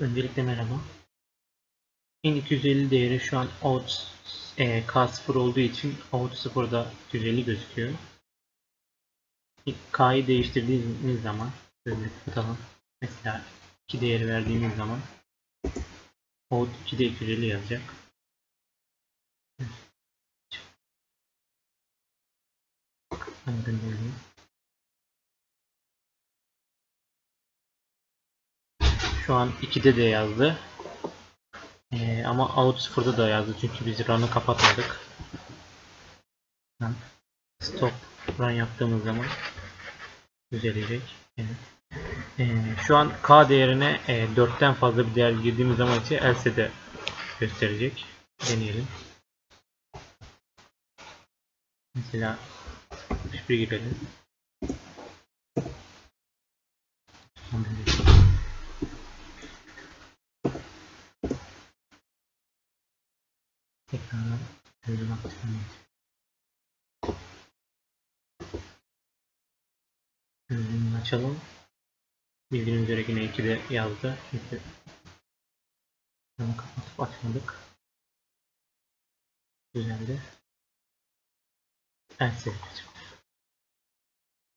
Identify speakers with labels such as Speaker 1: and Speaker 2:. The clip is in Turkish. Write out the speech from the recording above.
Speaker 1: Öncelikle merhaba. 1250 değeri şu an out e, K0 olduğu için out 0'da 250 gözüküyor. K'yı değiştirdiğimiz zaman böyle tutalım. Mesela 2 değeri verdiğimiz zaman out 2'de 250 yazacak. Ben göndereyim. Şu an 2'de de yazdı. Ee, ama out 0'da da yazdı çünkü biz run'ı kapatmadık. Stop run yaptığımız zaman düzelecek. Evet. Ee, şu an K değerine e, 4'ten fazla bir değer girdiğimiz zaman ise else de gösterecek. Deneyelim. Mesela 61 girelim. Tekrardan şöyle bakacağım. Gözünü açalım. Bildiğiniz üzere yine 2'de yazdı. Çünkü kapatıp açmadık. Güzeldi. Ben size.